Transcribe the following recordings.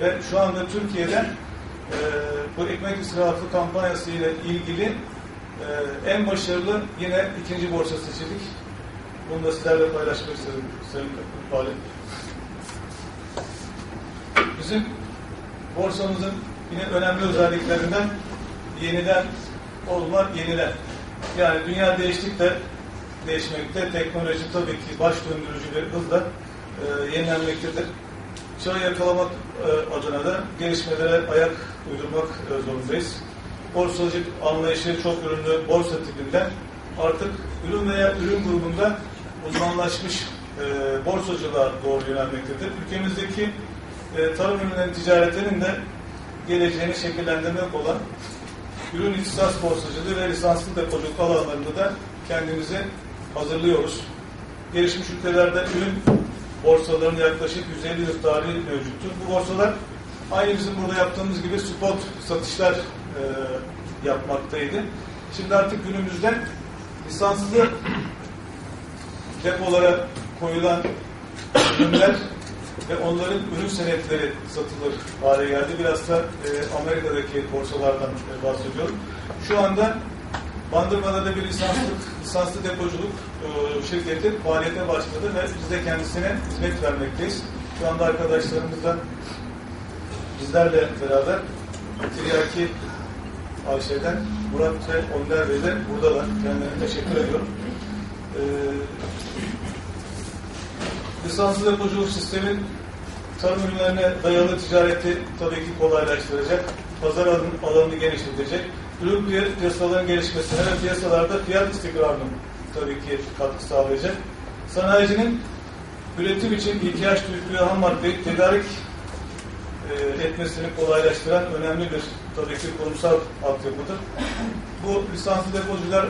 Ve şu anda Türkiye'de e, bu ekmek israfı kampanyası ile ilgili e, en başarılı yine ikinci borsa seçildik. Bunu da sizlerle paylaşmak istedim Sayın Valim. Bizim borsamızın yine önemli özelliklerinden yeniden olma, yenilen. Yani dünya değiştikçe değişmekte, teknoloji tabii ki baş döndürücü bir hızla e, yenilenmektedir. Çağı yakalamak e, adına da gelişmelere ayak uydurmak e, zorundayız. Borsacılık anlayışı çok ürünlü borsa tipinden artık ürün veya ürün grubunda uzmanlaşmış e, borsacılığa doğru yönelmektedir. Ülkemizdeki e, tarım ürünleri ticaretinin de geleceğini şekillendirmek olan ürün ihtisas borsacılığı ve lisanslı depoculuk alanlarında da kendimizi hazırlıyoruz. Gelişmiş ülkelerde ürün borsalarının yaklaşık 150 yıl tarihi mevcuttur. Bu borsalar aynı bizim burada yaptığımız gibi spot satışlar e, yapmaktaydı. Şimdi artık günümüzde lisanslı depolara koyulan ürünler ve onların ürün senetleri satılır hale geldi. Biraz da e, Amerika'daki borsalardan e, bahsediyorum. Şu anda Bandırma'da da bir lisanslı, lisanslı depoculuk e, şirketi faaliyete başladı ve biz de kendisine hizmet vermekteyiz. Şu anda arkadaşlarımızla bizlerle beraber Tiryaki Ayşe'den Murat ve Önder Bey de buradalar. Kendilerine teşekkür ediyorum. E, lisanslı depoculuk sistemi tarım ürünlerine dayalı ticareti tabii ki kolaylaştıracak, pazar alanını genişletecek, ürün piyasaların gelişmesine ve piyasalarda fiyat istikrarının tabii ki katkı sağlayacak. Sanayicinin üretim için ihtiyaç duydukları ham maddeyi tedarik e, etmesini kolaylaştıran önemli bir tabii ki kurumsal altyapıdır. Bu lisanslı depocular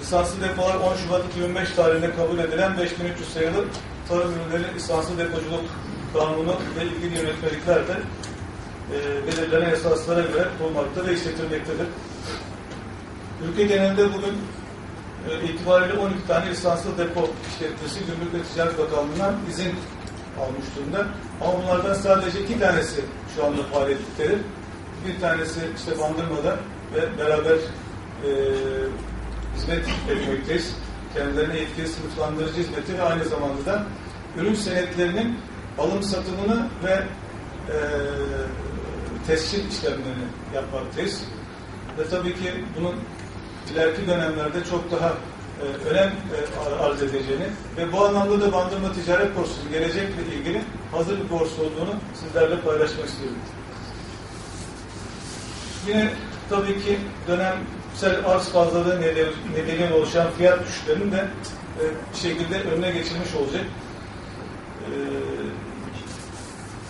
lisanslı depolar 10 Şubat 2005 tarihinde kabul edilen 5300 sayılı tarım ürünleri lisanslı depoculuk kanunu ve ilgili yönetmelikler de e, belirlenen esaslara göre bulmakta ve işletilmektedir. Ülke genelinde bugün e, itibariyle 12 tane lisanslı depo işletmesi Gümrük ve Ticaret Bakanlığı'ndan izin almış durumda. Ama bunlardan sadece iki tanesi şu anda faaliyetliktedir. Bir tanesi işte Bandırma'da ve beraber e, hizmet etmekteyiz. Kendilerine yetkili sınıflandırıcı hizmeti ve aynı zamanda da ürün senetlerinin alım satımını ve e, tescil işlemlerini yapmaktayız. Ve tabii ki bunun ileriki dönemlerde çok daha e, önem e, arz edeceğini ve bu anlamda da Bandırma Ticaret Borsası gelecekle ilgili hazır bir borsa olduğunu sizlerle paylaşmak istiyorum. Yine tabii ki dönemsel arz fazlalığı nedeniyle oluşan fiyat düşüşlerinin de e, bir şekilde önüne geçilmiş olacak. E,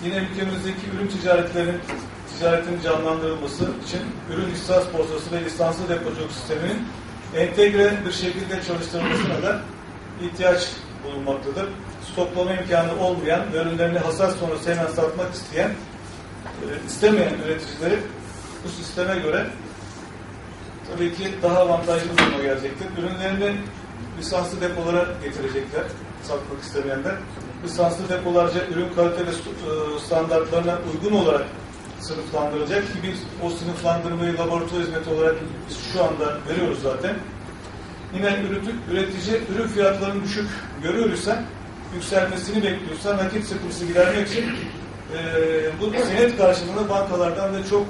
yine ülkemizdeki ürün ticaretlerinin ticaretin canlandırılması için ürün ihsas borsası ve lisanslı depoculuk sisteminin entegre bir şekilde çalıştırılmasına da ihtiyaç bulunmaktadır. Stoklama imkanı olmayan ürünlerini hasar sonrası hemen satmak isteyen, e, istemeyen üreticileri bu sisteme göre tabii ki daha avantajlı duruma gelecektir. Ürünlerini lisanslı depolara getirecekler, satmak istemeyenler. Lisanslı depolarca ürün kalite ve standartlarına uygun olarak sınıflandırılacak ki biz o sınıflandırmayı laboratuvar hizmeti olarak şu anda veriyoruz zaten. Yine üretici ürün fiyatlarını düşük görüyorsa yükselmesini bekliyorsa nakit sıkıntısı gidermek için e, bu senet karşılığında bankalardan da çok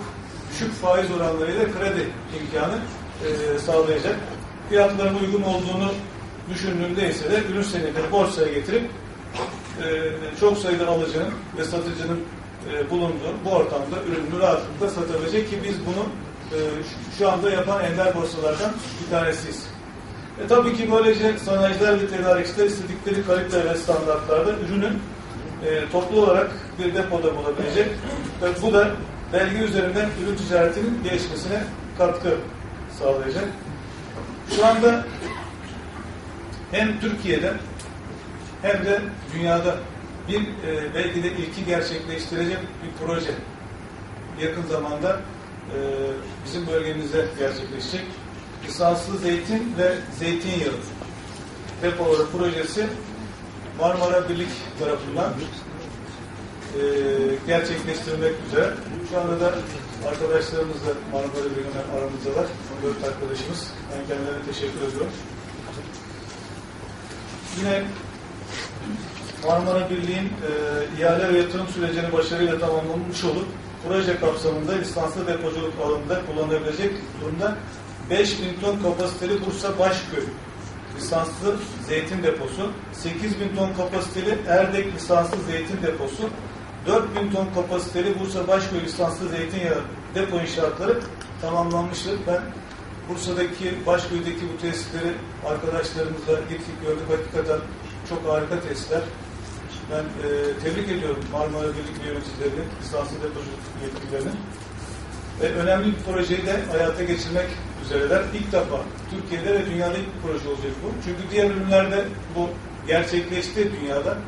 düşük faiz oranlarıyla kredi imkanı e, sağlayacak. Fiyatların uygun olduğunu düşündüğünde ise de ürün senedini borsaya getirip e, çok sayıda alıcının ve satıcının e, bulunduğu bu ortamda ürünü rahatlıkla satabilecek ki biz bunu e, şu anda yapan ender borsalardan bir tanesiyiz. E, tabii ki böylece sanayiciler ve tedarikçiler istedikleri kalite ve standartlarda ürünün e, toplu olarak bir depoda bulabilecek ve bu da belge üzerinden ürün ticaretinin gelişmesine katkı sağlayacak. Şu anda hem Türkiye'de hem de dünyada bir e, belki de ilki gerçekleştirecek bir proje yakın zamanda e, bizim bölgemizde gerçekleşecek. Lisanslı zeytin ve zeytinyağı depoları projesi Marmara Birlik tarafından gerçekleştirmek üzere. Şu anda da arkadaşlarımız da Marmara Birliği'nden aramızdalar. Dört arkadaşımız. Ben kendilerine teşekkür ediyorum. Yine Marmara Birliği'nin e, ihale ve yatırım sürecini başarıyla tamamlamış olup proje kapsamında lisanslı depoculuk alanında kullanılabilecek durumda 5000 ton kapasiteli Bursa Başköy lisanslı zeytin deposu, 8000 ton kapasiteli Erdek lisanslı zeytin deposu, 4000 ton kapasiteli Bursa Başköy lisanslı zeytinyağı depo inşaatları tamamlanmıştır. Ben Bursa'daki, Başköy'deki bu tesisleri arkadaşlarımızla gittik gördük. Hakikaten çok harika tesisler. Ben e, tebrik ediyorum Marmara Birlik yöneticilerini, lisanslı depoculuk yetkililerini. Ve önemli bir projeyi de hayata geçirmek üzereler. İlk defa Türkiye'de ve dünyada ilk bir proje olacak bu. Çünkü diğer ürünlerde bu gerçekleşti dünyada.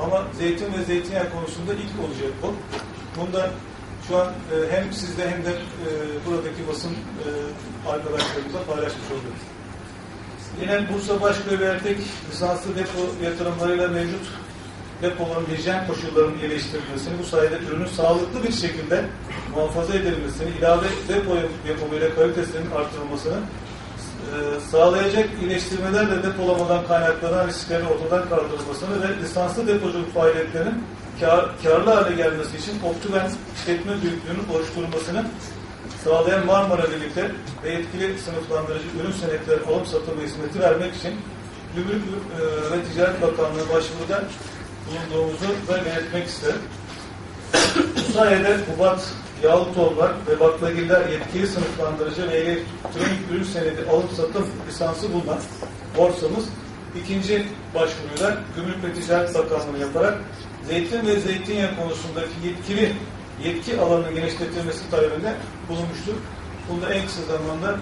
Ama zeytin ve zeytinyağı konusunda ilk olacak bu. Bunda şu an e, hem sizde hem de e, buradaki basın e, arkadaşlarımızla paylaşmış oluyoruz. Yine Bursa Başköy ve lisanslı depo yatırımlarıyla mevcut depoların hijyen koşullarının iyileştirilmesini, bu sayede ürünün sağlıklı bir şekilde muhafaza edilmesini, ilave depo yapımıyla kalitesinin artırılmasını e, sağlayacak iyileştirmelerle depolamadan kaynaklanan risklerin ortadan kaldırılmasını ve lisanslı depoculuk faaliyetlerinin kar, karlı hale gelmesi için optimum işletme büyüklüğünün oluşturulmasını sağlayan Marmara Birlikte ve yetkili sınıflandırıcı ürün senetleri alım satımı hizmeti vermek için Gümrük e, ve Ticaret Bakanlığı başvuruda bulunduğumuzu da belirtmek isterim. Bu sayede Kubat, yağlı tohumlar ve baklagiller yetkili sınıflandırıcı ve elektronik ürün senedi alıp satım lisansı bulunan borsamız ikinci başvuruyla Gümrük ve Ticaret Bakanlığı yaparak zeytin ve zeytinyağı konusundaki yetkili yetki alanının genişletilmesi talebinde bulunmuştur. Bunda en kısa zamanda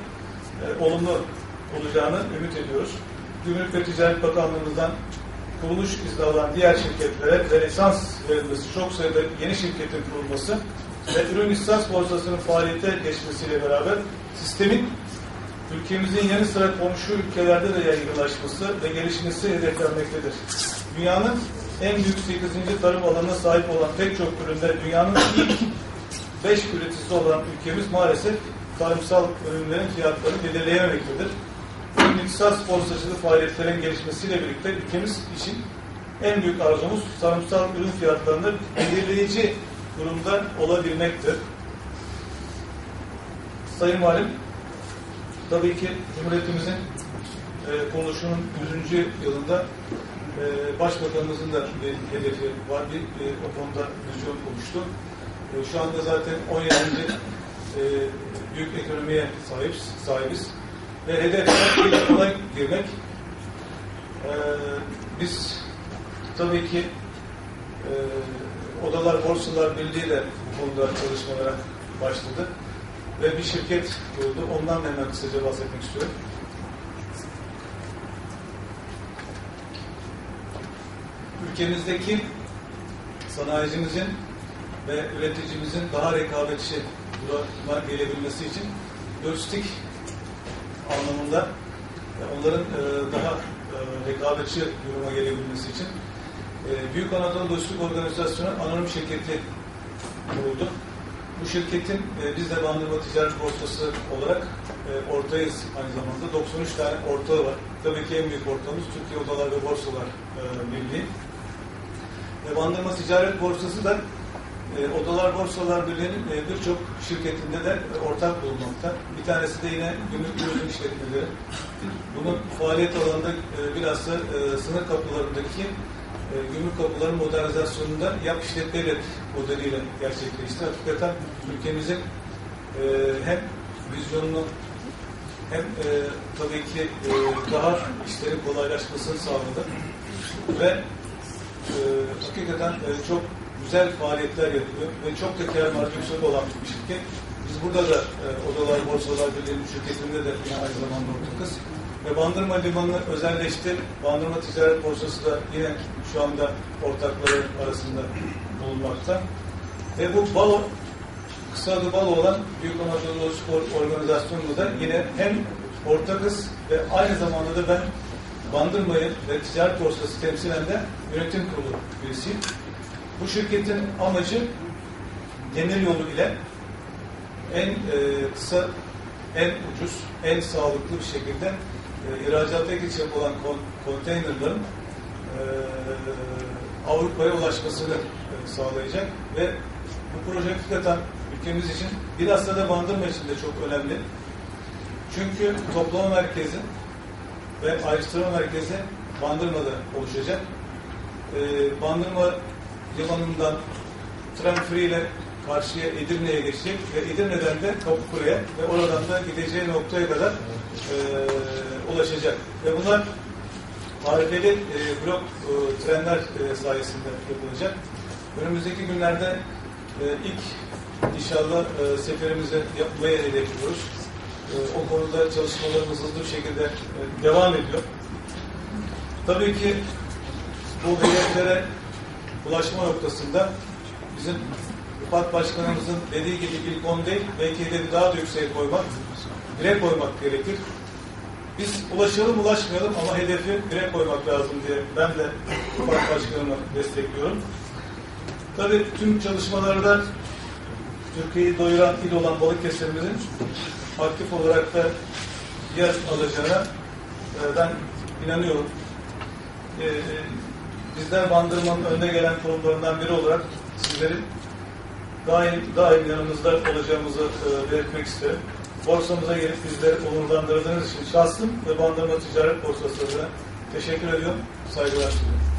e, olumlu olacağını ümit ediyoruz. Gümrük ve Ticaret Bakanlığımızdan kuruluş izni alan diğer şirketlere ve lisans verilmesi, çok sayıda yeni şirketin kurulması ve ürün lisans borsasının faaliyete geçmesiyle beraber sistemin ülkemizin yanı sıra komşu ülkelerde de yaygınlaşması ve gelişmesi hedeflenmektedir. Dünyanın en büyük 8. tarım alanına sahip olan pek çok üründe dünyanın ilk 5 üreticisi olan ülkemiz maalesef tarımsal ürünlerin fiyatlarını belirleyememektedir. İktisat borsacılık faaliyetlerin gelişmesiyle birlikte ülkemiz için en büyük arzumuz tarımsal ürün fiyatlarını belirleyici durumda olabilmektir. Sayın Valim, tabii ki Cumhuriyetimizin e, kuruluşunun 100. yılında e, Başbakanımızın da bir hedefi var. Bir e, o konuda vizyon oluştu. E, şu anda zaten 17. E, büyük ekonomiye sahibiz. sahibiz. Ve hedef yola girmek. E, biz tabii ki e, Odalar Borsalar Birliği de bu konuda çalışmalara başladı. Ve bir şirket kuruldu. Ondan hemen kısaca bahsetmek istiyorum. ülkemizdeki sanayicimizin ve üreticimizin daha rekabetçi duruma gelebilmesi için lojistik anlamında onların e, daha e, rekabetçi duruma gelebilmesi için e, Büyük Anadolu Lojistik Organizasyonu anonim şirketi kuruldu. Bu şirketin biz de Bandırma Ticaret Borsası olarak ortayız aynı zamanda. 93 tane ortağı var. Tabii ki en büyük ortağımız Türkiye Odalar ve Borsalar Birliği. Bandırma Ticaret Borsası da e, Odalar Borsalar Birliği'nin e, birçok şirketinde de ortak bulunmakta. Bir tanesi de yine gümrük turizm işletmeleri. Bunun faaliyet alanında e, bilhassa e, sınır kapılarındaki e, gümrük kapıların modernizasyonunda yap işlet modeliyle gerçekleşti. Hakikaten ülkemizin hem vizyonunu hem e, tabii ki e, daha işlerin kolaylaşmasını sağladı ve e, hakikaten e, çok güzel faaliyetler yapıyor ve çok da kar marjı yüksek olan bir şirket. Biz burada da e, Odalar Borsalar Birliği'nin şirketinde de yine aynı zamanda ortakız. Ve Bandırma Limanı özelleşti. Bandırma Ticaret Borsası da yine şu anda ortakları arasında bulunmakta. Ve bu balo, kısa adı balo olan Büyük Anadolu Spor Organizasyonu'nda da yine hem ortakız ve aynı zamanda da ben Bandırmayı ve Ticaret Borsası temsilen de yönetim kurulu üyesiyim. Bu şirketin amacı demir yolu ile en e, kısa, en ucuz, en sağlıklı bir şekilde e, ihracata geçecek olan kon, konteynerların e, Avrupa'ya ulaşmasını e, sağlayacak ve bu proje hakikaten ülkemiz için bilhassa da Bandırma için de çok önemli. Çünkü toplama merkezi ve ayrıştırma merkezi Bandırma'da oluşacak. E, Bandırma limanından tren free ile karşıya Edirne'ye geçecek ve Edirne'den de Kapıkule'ye ve oradan da gideceği noktaya kadar e, ulaşacak. Ve bunlar harifeli e, blok e, trenler e, sayesinde yapılacak. Önümüzdeki günlerde e, ilk inşallah e, seferimizi yapmaya hedefliyoruz. E, o konuda çalışmalarımız hızlı bir şekilde e, devam ediyor. Tabii ki bu hedeflere ulaşma noktasında bizim Rıfat Başkanımızın dediği gibi ilk 10 değil, belki hedefi daha da yükseğe koymak, bire koymak gerekir. Biz ulaşalım ulaşmayalım ama hedefi bire koymak lazım diye ben de Rıfat Başkanımı destekliyorum. Tabii tüm çalışmalarda Türkiye'yi doyuran il olan Balıkesir'imizin aktif olarak da yer alacağına e, ben inanıyorum. E, bizler Bandırma'nın önde gelen kurumlarından biri olarak sizlerin daim, daim yanımızda olacağımızı e, belirtmek isterim. Borsamıza gelip bizleri onurlandırdığınız için şahsım ve Bandırma Ticaret Borsası adına teşekkür ediyorum. Saygılar sunuyorum.